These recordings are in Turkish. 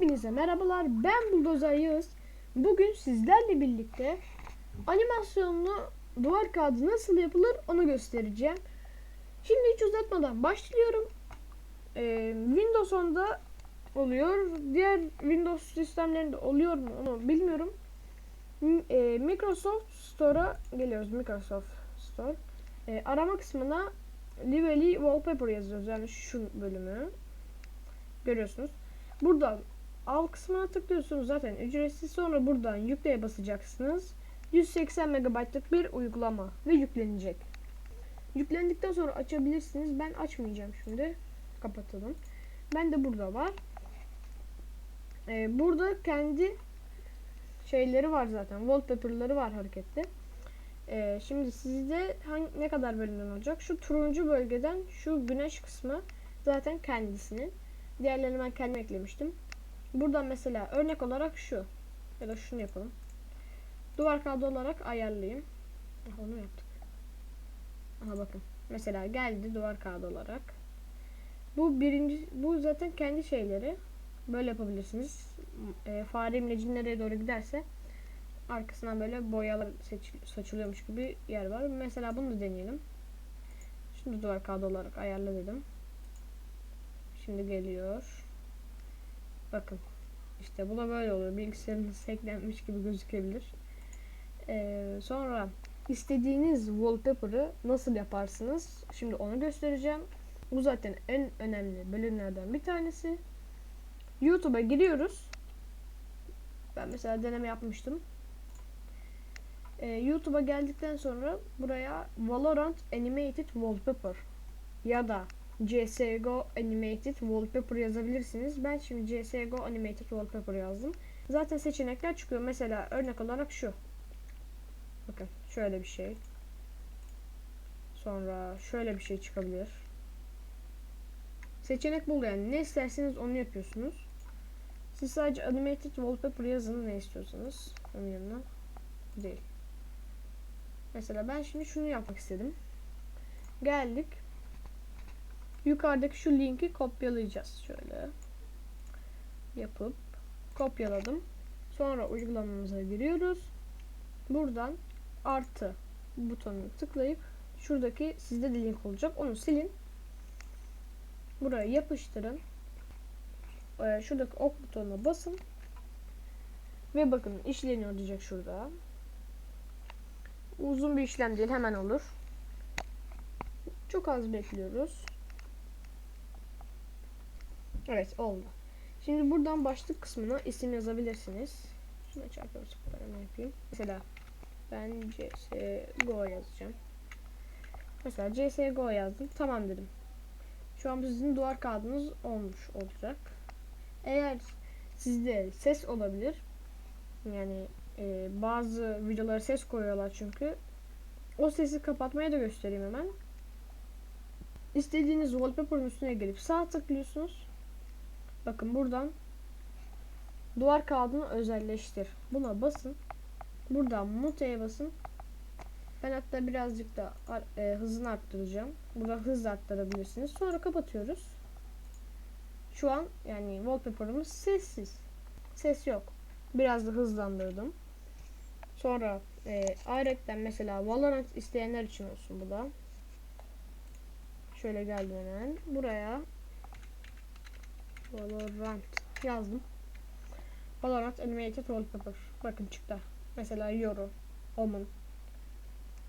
Hepinize merhabalar. Ben Buldozer Yağız. Bugün sizlerle birlikte animasyonlu duvar kağıdı nasıl yapılır onu göstereceğim. Şimdi hiç uzatmadan başlıyorum. Ee, Windows 10'da oluyor. Diğer Windows sistemlerinde oluyor mu onu bilmiyorum. M- e, Microsoft Store'a geliyoruz. Microsoft Store. E, arama kısmına Lively Wallpaper yazıyoruz. Yani şu bölümü. Görüyorsunuz. Buradan al kısmına tıklıyorsunuz zaten ücretsiz sonra buradan yükleye basacaksınız. 180 MB'lık bir uygulama ve yüklenecek. Yüklendikten sonra açabilirsiniz. Ben açmayacağım şimdi. Kapatalım. Ben de burada var. Ee, burada kendi şeyleri var zaten. Wallpaper'ları var hareketli. Ee, şimdi sizde hangi, ne kadar bölümden olacak? Şu turuncu bölgeden şu güneş kısmı zaten kendisinin. Diğerlerini ben kendim eklemiştim. Buradan mesela örnek olarak şu. Ya da şunu yapalım. Duvar kağıdı olarak ayarlayayım. Onu yaptık. Aha bakın. Mesela geldi duvar kağıdı olarak. Bu birinci, bu zaten kendi şeyleri. Böyle yapabilirsiniz. E, fare imlecin nereye doğru giderse arkasından böyle boyalar saçılıyormuş gibi yer var. Mesela bunu da deneyelim. Şimdi duvar kağıdı olarak ayarla dedim. Şimdi geliyor. Bakın. İşte bu da böyle oluyor. Bilgisayarınız hacklenmiş gibi gözükebilir. Ee, sonra istediğiniz wallpaper'ı nasıl yaparsınız? Şimdi onu göstereceğim. Bu zaten en önemli bölümlerden bir tanesi. YouTube'a giriyoruz. Ben mesela deneme yapmıştım. Ee, YouTube'a geldikten sonra buraya Valorant Animated Wallpaper ya da CSGO Animated Wallpaper yazabilirsiniz. Ben şimdi CSGO Animated Wallpaper yazdım. Zaten seçenekler çıkıyor. Mesela örnek olarak şu. Bakın şöyle bir şey. Sonra şöyle bir şey çıkabilir. Seçenek bul yani. Ne isterseniz onu yapıyorsunuz. Siz sadece Animated Wallpaper yazın ne istiyorsanız. Onun yanına değil. Mesela ben şimdi şunu yapmak istedim. Geldik. Yukarıdaki şu linki kopyalayacağız. Şöyle yapıp kopyaladım. Sonra uygulamamıza giriyoruz. Buradan artı butonunu tıklayıp şuradaki sizde de link olacak. Onu silin. Buraya yapıştırın. Ee, şuradaki ok butonuna basın. Ve bakın işleniyor diyecek şurada. Uzun bir işlem değil hemen olur. Çok az bekliyoruz. Evet oldu. Şimdi buradan başlık kısmına isim yazabilirsiniz. Şuna çarpıyoruz. Ben yapayım. Mesela ben CSGO yazacağım. Mesela CSGO yazdım. Tamam dedim. Şu an sizin duvar kağıdınız olmuş olacak. Eğer sizde ses olabilir. Yani e, bazı videolara ses koyuyorlar çünkü. O sesi kapatmaya da göstereyim hemen. İstediğiniz wallpaper'ın üstüne gelip sağ tıklıyorsunuz. Bakın buradan duvar kağıdını özelleştir. Buna basın. Buradan mute'ye basın. Ben hatta birazcık da e, hızını arttıracağım. Burada hız arttırabilirsiniz. Sonra kapatıyoruz. Şu an yani wallpaper'ımız sessiz. Ses yok. Biraz da hızlandırdım. Sonra e, ayrıca mesela Valorant isteyenler için olsun bu da. Şöyle geldim hemen. Buraya Valorant yazdım. Valorant Animated Wallpaper. Bakın çıktı. Mesela Yoru, Omen,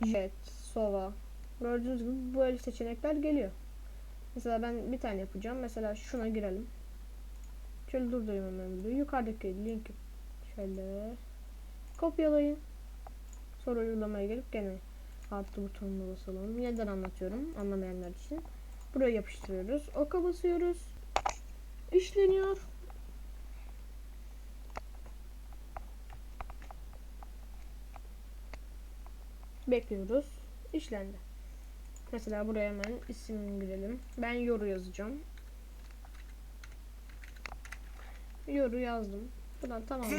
Jet, Sova. Gördüğünüz gibi böyle seçenekler geliyor. Mesela ben bir tane yapacağım. Mesela şuna girelim. Şöyle durdurayım hemen. Yukarıdaki linki şöyle kopyalayın. Sonra uygulamaya gelip gene artı butonuna basalım. Neden anlatıyorum anlamayanlar için. Buraya yapıştırıyoruz. Oka basıyoruz. İşleniyor. Bekliyoruz. İşlendi. Mesela buraya hemen isim girelim. Ben yoru yazacağım. Yoru yazdım. Buradan tamam.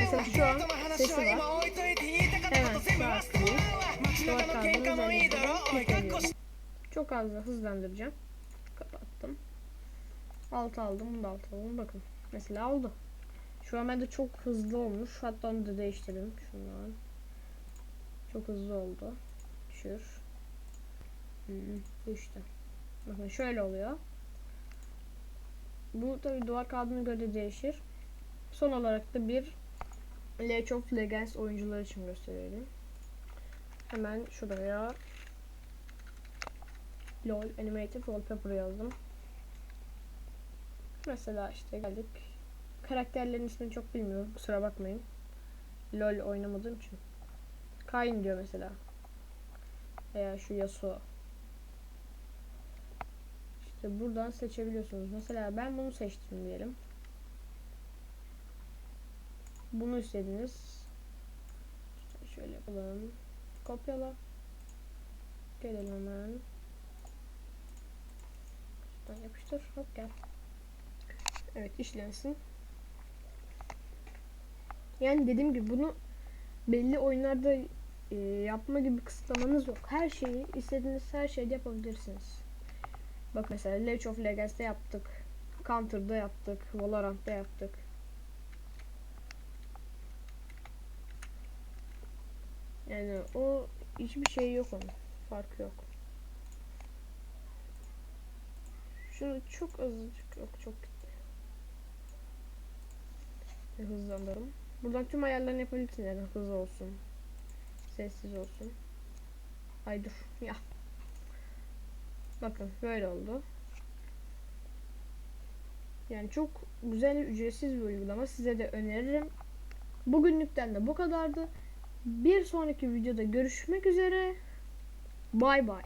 Mesela şu an sesi var. Hemen kağıdını özelleştirdim. Çok az da hızlandıracağım. Kapattım. Alt aldım. Bunu da alt aldım. Bakın. Mesela oldu. Şu an bende çok hızlı olmuş. Hatta onu da değiştirelim şundan. Çok hızlı oldu. Düşür. Hmm. Bakın şöyle oluyor. Bu tabi duvar kağıdına göre değişir. Son olarak da bir League of Legends oyuncular için gösterelim. Hemen şuraya LOL Animated Wallpaper yazdım. Mesela işte geldik. Karakterlerin ismini çok bilmiyorum. Kusura bakmayın. LOL oynamadığım için. Kain diyor mesela. Veya şu Yasuo. İşte buradan seçebiliyorsunuz. Mesela ben bunu seçtim diyelim. Bunu istediniz. Şöyle yapalım. Kopyala. Gelelim hemen. Şuradan yapıştır. Hop gel. Evet işlensin. Yani dediğim gibi bunu belli oyunlarda e, yapma gibi kısıtlamanız yok. Her şeyi istediğiniz her şeyde yapabilirsiniz. Bak mesela League of Legends'te yaptık. Counter'da yaptık. Valorant'ta yaptık. Yani o hiçbir şey yok onun. Farkı yok. Şunu çok azıcık yok çok Ve Hızlandırım. Buradan tüm ayarlarını yapabilirsin yani hızlı olsun. Sessiz olsun. Ay dur ya. Bakın böyle oldu. Yani çok güzel ücretsiz bir uygulama. Size de öneririm. Bugünlükten de bu kadardı. Bir sonraki videoda görüşmek üzere. Bay bay.